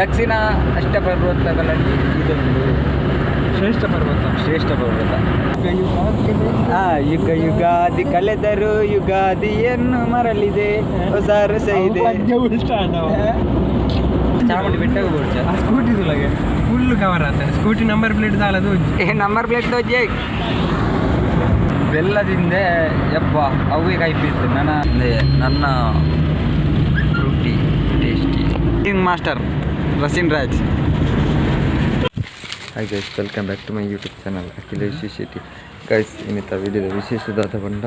ದಕ್ಷಿಣ ಅಷ್ಟಪರ್ವತಗಳಲ್ಲಿ ಇದೊಂದು ಶ್ರೇಷ್ಠ ಪರ್ವತ. ಶ್ರೇಷ್ಠ ಪರ್ವತ. ಆ ಯುಗ ಯುಗಾದಿ ಕಳೆದರು ಯುಗಾದಿಯನ್ನು ಮರಳಿದೆ. ಹೊಸ ರಸ ಇದೆ. ಚಾಮುಂಡಿ ಬೆಟ್ಟ ಆ ಸ್ಕೂಟಿ ತುಲಗೆ ಫುಲ್ ಕವರ್ ಆತ ಸ್ಕೂಟಿ ನಂಬರ್ ಪ್ಲೇಟ್ ತಾಳದು ಏ ನಂಬರ್ ಪ್ಲೇಟ್ ದೋಜೆ ಬೆಲ್ಲದಿಂದ ಯಪ್ಪ ಅವೇ ಕೈಪಿತ್ತು ನನ್ನ ನನ್ನ fruity tasty cooking master ರಸಿನ್ Raj hi guys welcome back to my YouTube channel Akhilesh Shetty guys ಇನ್ನಿತ ವಿಡಿಯೋದ ವಿಶೇಷದಾದ ಬಂಡ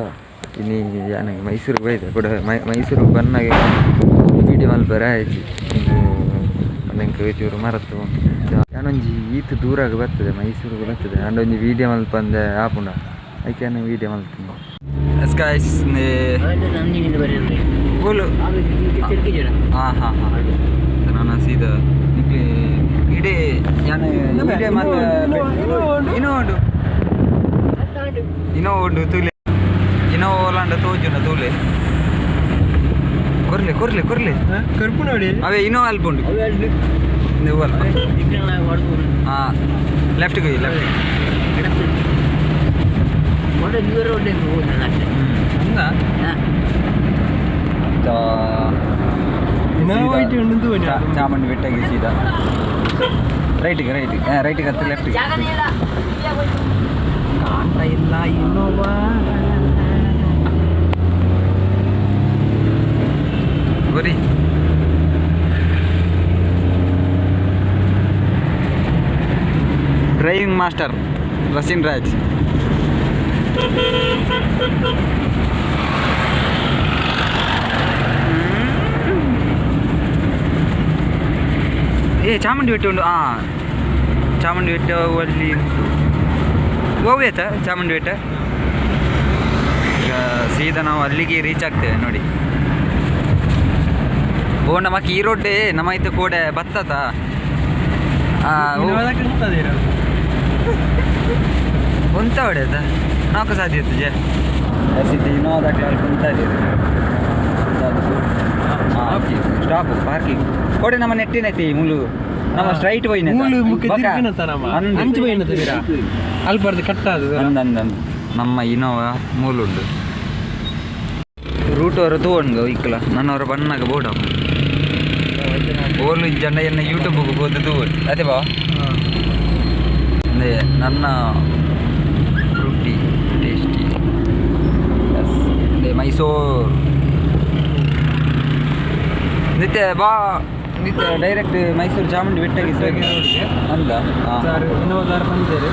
ಇನ್ನಿ ನನಗೆ ಮೈಸೂರಿಗೆ ಬೈದೆ ಕೂಡ. ಮೈ ಮೈಸೂರಿಗೆ ಬಂದಾಗ ವಿಡಿಯೋ ಮಾಲ್ ಬರ ಆಯ್ತು ಇದು ನಂಗೆ ಚೂರು ಮರತ್ತು. ನಾನೊಂಜಿ ಈತ್ ದೂರಾಗ ಬರ್ತದೆ ಮೈಸೂರಿಗೆ ಬರ್ತದೆ. ನಾನೊಂದು ವಿಡಿಯೋ ಮಲ್ಪ ಬಂದೆ ಆಪುಂಡ ಅದಕ್ಕೆ ನಾನು ವಿಡಿಯೋ ಮಾಲ್ ಎಸ್ ಗೈಸ್ ಗೋಲು ಹಾಂ ಹಾಂ ಹಾಂ. ನಾನು ಸೀದಾ ನಿಕ್ಲಿ ಇಡೀ ನಾನು ವಿಡಿಯೋ ಮತ್ತೆ ಇನ್ನೂ ಉಂಟು ತೂಲೆ ಇನ್ನೋ ಓಲಾಂಡ ತೋಜುನ ತೂಲೆ ಕೊರ್ಲೆ ಕೊರ್ಲೆ ಕೊರ್ಲೆ ಕರ್ಪು ನೋಡಿ ಅವೇ ಇನ್ನೋ ಅಲ್ಪ ಉಂಟು ನೀವು ಅಲ್ಪ ಹಾಂ ಲೆಫ್ಟ್ಗೆ ಹೋಗಿ ಲೆಫ್ಟ್ ಹಂಗಾ ಇನ್ನೂ white ಉಂಟು ತೂನೆ. ಚಾ- ಚಾಮುಂಡಿ ಬೆಟ್ಟಗೆ ಸೀದಾ ರೈಟಿಗೆ ರೈಟಿಗೆ ಹಾಂ ರೈಟಿಗೆ ಹತ್ತು ಲೆಫ್ಟಿಗೆ ಕಾಣ್ತಾ ಇಲ್ಲ ಇನ್ನೋವಾ ಬರೀ ಡ್ರೈವಿಂಗ್ ಮಾಸ್ಟರ್ ರಸಿನ್ ರಾಜ್ ಏ ಚಾಮುಂಡಿ ಬೆಟ್ಟ ಉಂಟು. ಹಾಂ ಚಾಮುಂಡಿ ಬೆಟ್ಟ ಅಲ್ಲಿ ಉಂಟು. ಹೋಗ್ಬೇಕಾ ಚಾಮುಂಡಿ ಬೆಟ್ಟ? ಈಗ ಸೀದಾ ನಾವು ಅಲ್ಲಿಗೆ ರೀಚ್ ಆಗ್ತೇವೆ ನೋಡಿ. ಓ ನಮಕ್ ಈ ರೋಡ್ ನಮ್ಮ ಇದು ಕೋಡೆ ಬತ್ತತ ಕುಂತ ಹೊಡೆದ ನಾಲ್ಕು ಸಾಧ್ಯತೆ ಜೆ. ಕುಂತ ಸ್ಟಾಪ್ ಪಾರ್ಕಿಂಗ್ ಕೋಡೆ ನಮ್ಮ ನೆಟ್ಟಿನೈತಿ ಮುಲು ನಮ್ಮ ಸ್ಟ್ರೈಟ್ ಬೈನ ಮೂಲು ಮುಖ ಅಂಚು ಅಲ್ಪರ್ದು ಕಟ್ಟಾದು ಅಂದಂದಂದು. ನಮ್ಮ ಇನೋವಾ ಮೂಲುಂಡು ರೂಟ್ ಅವರು ತಗೊಂಡು ಇಕ್ಕಲ ನನ್ನವರ ಬಣ್ಣಾಗ ಬೋಡ ಓಲು ಜನ ಎನ್ನ ಯೂಟ್ಯೂಬ್ಗೆ ಹೋದ ತಗೊಂಡು ಅದೇ ಬಾ. ಅಂದ್ರೆ ನನ್ನ ಫ್ರೂಟಿ ಟೇಸ್ಟಿ ಎಸ್ ಅಂದ್ರೆ ಮೈಸೂರು. ನಿತ್ಯ ಬಾ. ಡೈರೆಕ್ಟ್ ಮೈಸೂರು ಚಾಮುಂಡಿ ಬೆಟ್ಟಕ್ಕೆ ಸರಿ. ಅಂದ ಸರ್ ಇನ್ನೋದಾರ ಬಂದಿದ್ದಾರೆ.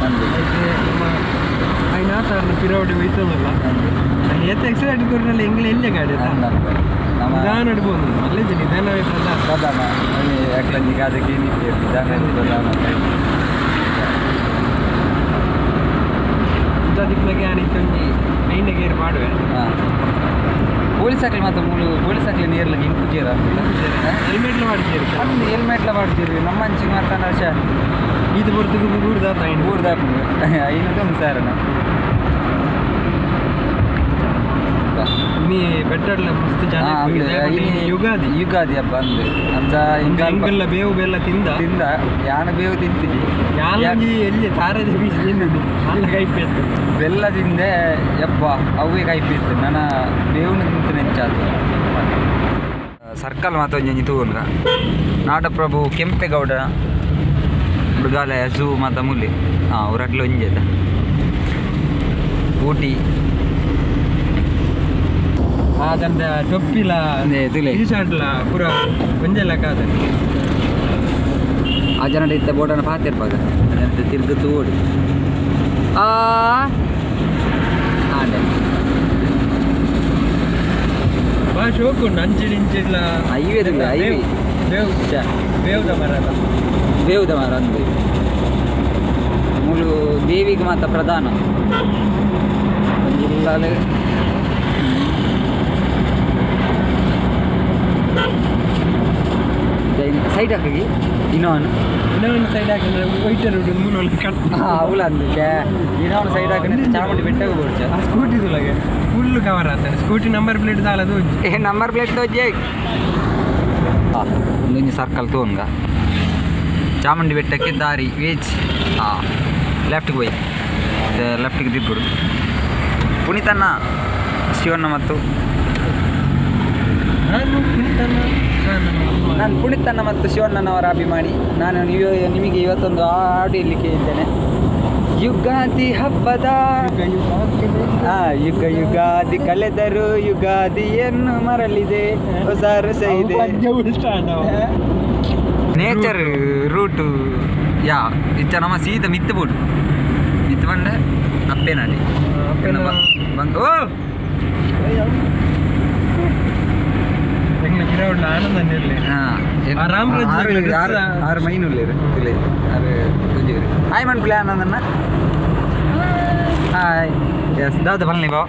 ಐನಾ ಸರ್ ಪಿರೋಡಿ ಬೈತಲ್ಲ ಎತ್ತ ಎಕ್ಸೈಟ್ ಕೊಡ್ರಲ್ಲ ಎಂಗ್ಲ ಎಲ್ಲೇ ಗಾಡಿ ನಾನು ನಿಧಾನ ನಡ್ಬೋದು. ಅಲ್ಲೇ ಜನ ನಿಧಾನವೇ ಪ್ರಧಾನ. ಯಾಕಂದ್ರೆ ಅದಕ್ಕೆ ಏನಿದೆ? ನಿಧಾನ ಪ್ರಧಾನ. ದಿಕ್ಕಿನಾಗೆ ಅನಿತ್ತೊಂದು ಮೈನ್ ಗೇರ್ ಮಾಡುವೆ? ಹಾಂ. ಪೊಲೀಸ್ ಹಾಕ್ಲಿ ಮಾತ್ರ ಮೂಲು ಪೊಲೀಸ್ ಹಾಕ್ಲಿ ನೀರ್ಲಾಗಿ ಇನ್ ಪೂಜೆರ ಹೆಲ್ಮೆಟ್ಲ ಮಾಡ್ತೀರಿ ಅಂದ್ರೆ ಹೆಲ್ಮೆಟ್ಲ ಮಾಡ್ತೀವಿ ನಮ್ಮ ಅಂಚಿಗೆ ಮಾತಾಡ ವರ್ಷ ಇದು ಬರ್ದು ಗುಡ್ದಾತ ಐನು ಐನೂರು ಐನದು ಸಾರಣ. ನೀ ಬೆಟ್ಟಡ್ಲ ಮಸ್ತ್ ಜನ. ಯುಗಾದಿ. ಯುಗಾದಿ ಹಬ್ಬ ಅಂದ್ರೆ ಅಂದ ಹಿಂಗ ಹಿಂಗೆಲ್ಲ ಬೇವು ಬೆಲ್ಲ ತಿಂದ? ತಿಂದ. ಯಾನ ಬೇವು ತಿಂತೀವಿ. ಯಾಲಂಗಿ ಎಲ್ಲಿ? ತಾರದೆ ಬೀಸಿ ತಿಂದದ್ದು ಅಲ್ಲ ಕೈ ಬೆಲ್ಲ ಬೆಲ್ಲದಿಂದ ಅವೇ ಕೈಪಿತ್ತು ನನ್ನ ಬೇವನ ತಿಂತ ನೆಂಚಾತು ಸರ್ಕಲ್ ಮಾತ್ರ ಒಂಜಿ ತೂನ್ಗ ನಾಡಪ್ರಭು ಕೆಂಪೇಗೌಡ ಮೃಗಾಲಯ ಝೂ ಮಾತ ಮುಲಿ ಹಾಂ ಅವ್ರಟ್ಲ ಒಂಜೇದ ಊಟಿ. ಅದಂದ ಟೊಪ್ಪಿಲ ತುಲೆ. ಟೀ ಶರ್ಟ್ಲ ಪೂರ ಒಂಜೆಲ್ಲ ಕಾದ. ಆ ಜನ ಇತ್ತ ಬೋಟನ ಪಾತಿರ್ಪಾಗ ತಿರ್ಗ ತೂಡಿ ಆ ಬಾ ಶೋಕು ಹೈವೇ ಬೇವು ಬೇವುದ ಮರ ಅಲ್ಲ. ಬೇವುದ ಮರ ಅಂದು ಮೂಲು ದೇವಿಗೆ ಮಾತ್ರ ಪ್ರಧಾನ. ಸೈಡ್ ಹಾಕಿ ಇನ್ನೊಂದು ಇನ್ನೊಂದು ಸೈಡ್ ಹಾಕಿದ್ರೆ ವೈಟ್ ರೋಡ್ ಮೂನೊಳಗೆ ಕಟ್ ಅವಳ ಅಂದಕ್ಕೆ ಇನ್ನೊಂದು ಸೈಡ್ ಹಾಕಿದ್ರೆ ಚಾಮುಂಡಿ ಬೆಟ್ಟ ಬೋಡ್ಚ ಆ ಸ್ಕೂಟಿ ತುಲಗೆ ಫುಲ್ ಕವರ್ ಆಗ್ತಾನೆ ಸ್ಕೂಟಿ ನಂಬರ್ ಪ್ಲೇಟ್ ತಾಳದು ಏ ನಂಬರ್ ಪ್ಲೇಟ್ ತೋಜೆ ಒಂದೊಂದು ಸರ್ಕಲ್ ತೋನ್ಗ ಚಾಮುಂಡಿ ಬೆಟ್ಟಕ್ಕೆ ದಾರಿ ವೇಜ್. ಹಾಂ ಲೆಫ್ಟ್ಗೆ ಹೋಯ್. ಲೆಫ್ಟಿಗೆ ತಿರ್ಗುಡು ಪುನೀತಣ್ಣ ಶಿವಣ್ಣ ಮತ್ತು ನಾನು ಕುಣಿತನ ನಾನು ಪುನೀತಣ್ಣ ಮತ್ತು ಶಿವಣ್ಣನವರ ಅಭಿಮಾನಿ. ನಾನು ನಿಮಗೆ ಇವತ್ತೊಂದು ಹಾಡು ಇಲ್ಲಿ ಇದ್ದೇನೆ ಯುಗಾದಿ ಹಬ್ಬದ ಯುಗ, ಯುಗಾದಿ ಕಳೆದರು ಯುಗಾದಿಯನ್ನು ಮರಲಿದೆ ಹೊಸ ರಸ ಇದೆ. ನೇಚರ್ ರೂಟು ಯಾ ಇಚ್ಚ ನಮ್ಮ ಸೀದ ಮಿತ್ತು ಬೋಡು. ಮಿತ್ತು ಬಂಡ ಅಪ್ಪೇನಾಡಿ ಓ! ಆರು ನಗರ ಆರು ರಸ್ತೆ- ಆರು ಮೈನುಳ್ಳೇರು ತುಲೆ ಆರು ತುಜೇರು ಹಾಯ್ ಮನ್ ಪ್ಲಾನ್ ಅದನ್ನ ಹಾಯ್ ಎಸ್ ದಾದ ಬನ್ನಿ ಬಾ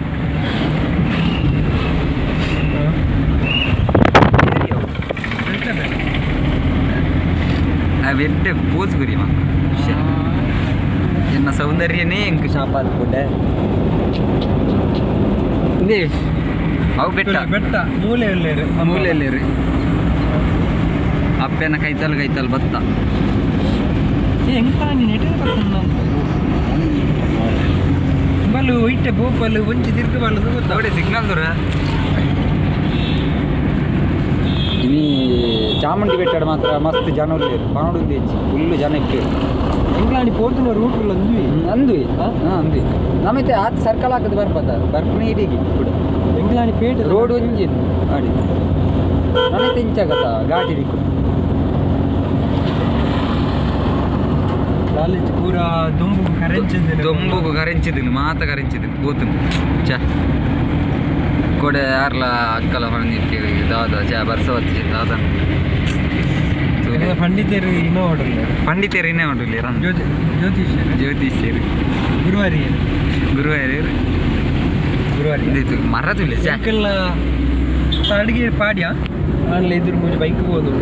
வெட்டு போஸ் புரியுமா என்ன ಸೌಂದರ್ಯನೇ ಎಂಕ್ ಶಾಪ ಅದ್ಕೊಂಡೆ ಅವು ಬೆಟ್ಟ. ಬೆಟ್ಟ. ಮೂಲೆಯಲ್ಲಿ ಮೂಲೆಯಲ್ಲಿ ರೀ ಅಪ್ಪೆನ ಕೈತಲ್ ಕೈತಲ್ ಬತ್ತ. ಇಟ್ಟೆ ಬೋಪಲು ಒಂಚಿ ತಿರ್ಗ ಬಲ್ಲದು ಗೊತ್ತಾ? ನೋಡಿ ಸಿಗ್ನಲ್ ದೂರ ಇನಿ ಚಾಮುಂಡಿ ಬೆಟ್ಟ ಮಾತ್ರ ಮಸ್ತ್ ಜನ ಉಳ್ಳೇರು ಪನೋಡು ಹೆಚ್ಚು ಫುಲ್ಲು ಜನ ಇಪ್ಪೇರು ಎಂಗ್ಲಾಂಡಿ ಪೋರ್ತಿನ ರೂಟ್ ಅಂದ್ವಿ ಅಂದ್ವಿ ಹಾಂ ಅಂದ್ವಿ ನಮಗೆ ಆತ ಸರ್ಕಲ್ ಹಾಕದು ಬರ್ಬತ್ತ ಬರ್ಪನೆ ಇಡೀಗಿ ಕೂಡ ಎಂಗ್ಲಾಂಡಿ ಪೇಟ ರೋಡ್ ಒಂಜಿ ಮಾಡಿ ನನಗೆ ತೆಂಚಾಗತ್ತ ಘಾಟಿ ದಿಕ್ಕು ಕಾಲೇಜ್ ಪೂರ ದೊಂಬು ಕರೆಂಚಿದ್ದೇನೆ ದೊಂಬುಗು ಕರೆಂಚಿದಿಲ್ಲ ಮಾತ ಕರೆಂಚಿದಿಲ್ಲ ಗೋತುನು ಚ ಕೊಡೆ ಯಾರ್ಲ ಅಕ್ಕಲ ಹೊರನಿರ್ತೀವಿ ದಾದ ಚ ಬರ್ಸವತ್ತಿ ದಾದ ಪಂಡಿತರು ಇನ್ನೂ ಹೊಡಲ್ಲ ಪಂಡಿತರಿನೇ ಹೊಂಡಿಲ್ಲ ರನ್ ಜ್ಯೋತಿ ಜ್ಯೋತಿಷ್ಯ ಜ್ಯೋತಿಷ್ಯರು. ಗುರುವಾರಿ ಗುರುವಾರ್ಯರು ಗುರುವಾರಿ ಇದು ಮರ ತುಲೆ ಚ ಸೈಕಲ್ನ ಅಡಿಗೆ ಪಾಡ್ಯ? ಅಲ್ಲಿ ಎದುರು ಮುಂಚೆ ಬೈಕ್ ಹೋದು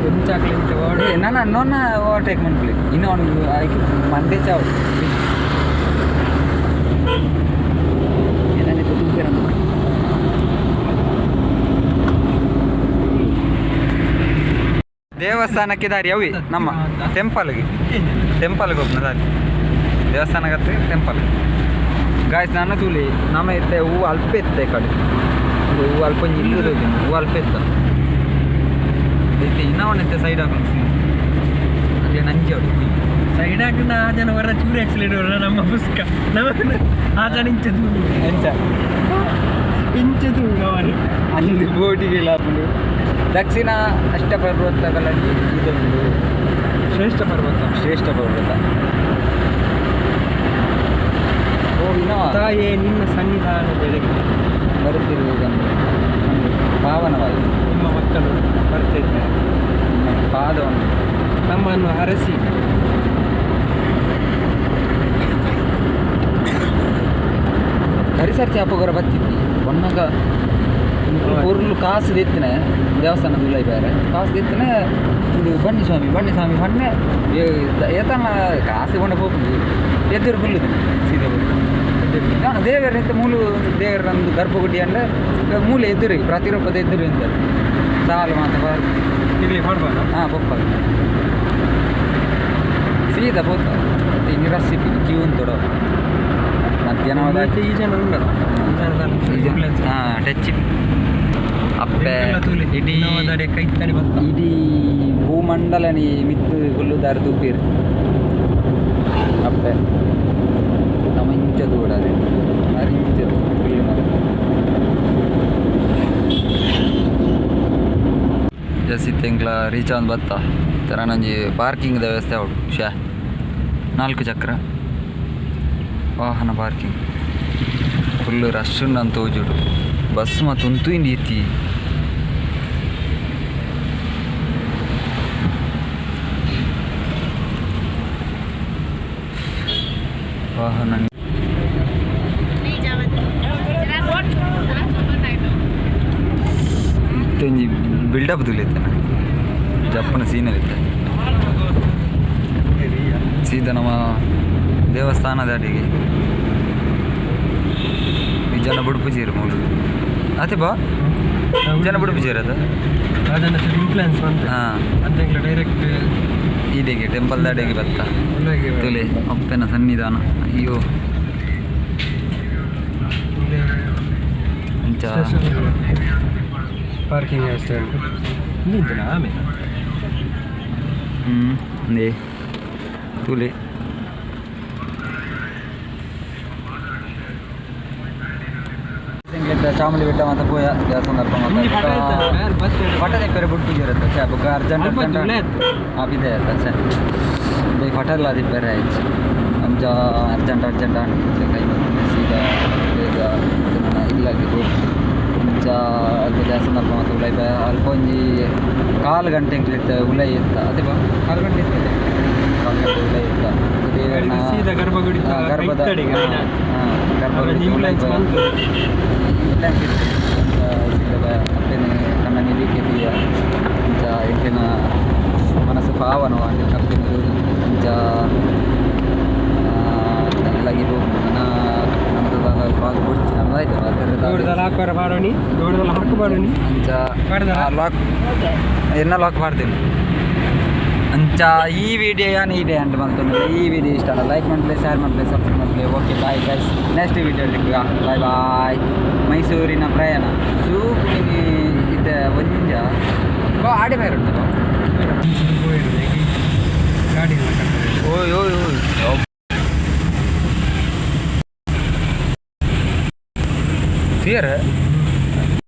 ಒಂದು ಚಾಕ್ಲೇಟ್ ಅಂತ ಓಡಿ ಏ, ನನ್ನ ನೊನ್ನ ಓವರ್ಟೇಕ್ ಮಾಡ್ಕೊಳ್ಳಿ ಇನ್ನೂ ಒಂದು ಆಯ್ಕೆ ಮಂಡೆ ಚಾವು. ದೇವಸ್ಥಾನಕ್ಕೆ ದಾರಿ ಅವಿ ನಮ್ಮ ಟೆಂಪಲ್ಗೆ ಟೆಂಪಲ್ಗೆ ಹೋಗ್ನ ದಾರಿ. ದೇವಸ್ಥಾನಕ್ಕೆ ಟೆಂಪಲ್ ಗಾಯ್ಸ್ ನಾನು ತೂಲಿ ನಮ್ಮ ಇತ್ತೆ ಹೂವು ಅಲ್ಪ ಇತ್ತೆ ಕಡೆ. ಹೂವು ಅಲ್ಪ ಇಲ್ಲದ ಹೂವು ಅಲ್ಪ ಇತ್ತ. ಐತೆ ಇನ್ನೂ ಒಂದಿತ್ತೆ ಸೈಡ್ ಹಾಕೊಂಡು ಅದೇ ನಂಜಿ ಅವರು. ಸೈಡ್ ಹಾಕಿದ ಆ ಜನ ವರ ಚೂರು ಆಕ್ಸಿಡೆಂಟ್ ವರ ನಮ್ಮ ಪುಸ್ತಕ ನಮ್ಮ ಆ ಜನ ಇಂಚದು ಎಂತ? ಇಂಚದು ಅವರು ಅಲ್ಲಿ ಬೋಟಿಗೆ ಲಾಪುಂಡು ದಕ್ಷಿಣ ಅಷ್ಟಪರ್ವತಗಳಲ್ಲಿ ಇದೊಂದು ಶ್ರೇಷ್ಠ ಪರ್ವತ. ಶ್ರೇಷ್ಠ ಪರ್ವತ. ತಾಯೇ ನಿಮ್ಮ ಸನ್ನಿಧಾನ ಬೆಳಗ್ಗೆ ಬರುತ್ತಿರುವುದನ್ನು ಒಂದು ಪಾವನವಾಗಿದೆ ನಿಮ್ಮ ಮಕ್ಕಳು ಬರ್ತಿದ್ದಾರೆ ನಿಮ್ಮ ಪಾದವನ್ನು ನಮ್ಮನ್ನು ಹರಸಿ. ಹರಿಸರ್ಚಿ ಅಪ್ಪಗರ ಬತ್ತಿದ್ದಿ ಒನ್ನಗ ಪೊರ್ಲು ಕಾಸು ದಿತ್ತನೆ ದೇವಸ್ಥಾನ ಇಲ್ಲ ಬೇರೆ. ಕಾಸು ದಿತ್ತನೆ ಇದು ಬನ್ನಿ ಸ್ವಾಮಿ ಬನ್ನಿ ಸ್ವಾಮಿ ಬನ್ನೆ ಏತನ ಕಾಸು ಬಂಡೆ ಹೋಗಿ ಎದುರು ಬುಲ್ಲುದು ಸೀದಾ ನಾನು ದೇವರ ಎಂತ ಮೂಲು ದೇವರಂದು ಗರ್ಭಗುಡಿ ಅಂದ್ರೆ ಮೂಲೆ ಎದುರು ಪ್ರತಿರೂಪದ ಎದುರು ಅಂತ ಸಾಲು ಬಾರ್ ಇಲ್ಲಿ ಹೊಡ್ಬಾರ ಹಾಂ ಪಪ್ಪ ಸೀದಾ ಪೋತ ಇನ್ನು ರಸ್ಸಿ ಕ್ಯೂ ತೊಡೋ ಮಧ್ಯಾಹ್ನ ಹೋದಾಗ ಈ ಜನ ಉಂಟಲ್ಲ? ಈ ಜನದಲ್ಲಿ ಹಾಂ ಟಚ್ ಅಪ್ಪೆ ಇಡೀ ಕೈ ತಡಿ ಬಂತ ಇಡೀ ಭೂಮಂಡಲನಿ ಮಿತ್ತು ಹುಲ್ಲುದಾರ ತೂಪಿರು ಅಪ್ಪೆ. ನಮಿಂಚದು ಓಡಾರೆ ಅರಿಂಚದು ಹುಲ್ಲು ಮರ ತಿಂಗಳ ರೀಚ್ ಆನ್ ಬತ್ತ. ಥರ ನಂಜಿ ಪಾರ್ಕಿಂಗ್ ವ್ಯವಸ್ಥೆ ಅವಳು ಶಾ ನಾಲ್ಕು ಚಕ್ರ. ವಾಹನ ಪಾರ್ಕಿಂಗ್ ಫುಲ್ಲು ರಶ್ ಅಂತ ತೋಜುಡು ಬಸ್ ಮತ್ತು ಉಂತು ಇಂಡಿ ಎತ್ತಿ ವಾಹನ ಇತ್ತೊಂಜಿ ಬಿಲ್ಡಪ್ ತುಲಿತ್ತೆ ಜಪ್ಪನ ಸೀನರ್ ಇತ್ತೆ ಸೀದಾ ನಮ್ಮ ದೇವಸ್ಥಾನದ ಅಡಿಗೆ ಈ ಜನ ಪೂಜೆ ಮೂಲು ಅದೇ ಬಾ. ಜನ ಬುಡುಪುಜೀರು ಅದು ಅದನ್ನ ಇನ್ಫ್ಲುಯೆನ್ಸ್ ಬಂತು. ಹಾಂ. ಡೈರೆಕ್ಟ್ ಇದೇಗೆ ಟೆಂಪಲ್ ದಾಡೆಗೆ ಬತ್ತ ತುಲೆ ಅಪ್ಪನ ಸನ್ನಿಧಾನ. ಅಯ್ಯೋ. ಪಾರ್ಕಿಂಗ್ ವ್ಯವಸ್ಥೆ ಉಂಟು. ಆಮೇಲೆ ಹ್ಞೂ ಅಂದೇ. ತುಲೆ. ಚಾಮುಂಡಿ ಬೆಟ್ಟ ಮತ್ತು ಪೋಯ. ದೇವಸ್ಥಾನ. ಪಟ ತೆಪ್ಪರೆ ಬುಟ್ಟಿಗೆ ಇರುತ್ತೆ ಚಾ ಬುಕ್ಕ ಅರ್ಜೆಂಟ್ ಅಲ್ಪ ಅರ್ಜೆಂಟ್ ಆಯ್ತು. ಆಪಿದೆ ಆಯ್ತಾ ಚಾ ಬೇಗ ಪಟಲ್ಲ ತಿಪ್ಪರೆ ಆಯ್ತು. ಅಂಚ ಅರ್ಜೆಂಟ್ ಅರ್ಜೆಂಟ್ ಆಂಡ್ ಕೈ ಬಂದು ಸೀದಾ ಬೇಗ ಇದನ್ನ ಇಲ್ಲಾಗಿ ಹೋಗಿ ಅಂಚ ಅದು ಸಂದರ್ಭ ಮತ್ತು ಉಲೈ ಬ ಅಲ್ಪ ಒಂಜಿ ಕಾಲು ಗಂಟೆ ಇತ್ತ ಉಲೈ ಅಂತ ಅದೇ ಬಾ ಕಾಲು ಗಂಟೆ ಇರ್ತದೆ ಕಾಲು ಗಂಟೆ ಉಲೈ ಇತ್ತ ದೇವರನ್ನ ಸೀದಾ ಗರ್ಭಗುಡಿ ಹಾ, ಗರ್ಭದ ಕಡೆಗೆ ಹಾ, ಆಯ್ತಾ? ಹಾ, ಗರ್ಭಗುಡಿ ಆಮೇಲೆ ಉಲೈ ambulance ಬ- ಬಂತು. ಕಪ್ಪೆನೆ ಕಣ್ಣ ನಿಲಿಕೆ ದಿಯ ಅಂಚ ಎಂಟಿನ ಮನಸ್ಸು ಪಾವನವಾಗಿ ಕಪ್ಪೆನ ಅಂಚ ಎಲ್ಲಗಿ ನನ್ನ ನಮ್ಮದು ಬಾಗಿ ಬಿಡ್ತು ನಮ್ದಾಯ್ತು ದೊಡ್ಡದಲ್ಲ ಹಾಕೋರ ಮಾಡೋಣಿ ದೊಡ್ಡದಲ್ಲ ಹಾಕು ಮಾಡೋಣಿ ಅಂಚ ಮಾಡ್ದಾ? ಲಾಕ್ ಎನ್ನ ಲಾಕ್ ಮಾಡ್ತೀನಿ ಅಂಚ ಈ ವಿಡಿಯೋ ಏನು ಇದೆ ಅಂತ ಬಂತು ಈ ವಿಡಿಯೋ ಇಷ್ಟ ಅಲ್ಲ ಲೈಕ್ ಮಾಡಿ ಶೇರ್ ಮಾಡಿ ಸಬ್ಸ್ಕ್ರೈಬ್ ಮಾಡಿ okay bye guys next video bye bye ಮೈಸೂರಿನ ಪ್ರಯಾಣ. ಸೂಪಿನಿ ಇದೆ ಒಂಜ ಆಡಿ ಬೇರೆ ಉಂಟು ಗಾಡಿ ಓಯ್ ಓಯ್ ಓಯ್ ಸಿಯರ್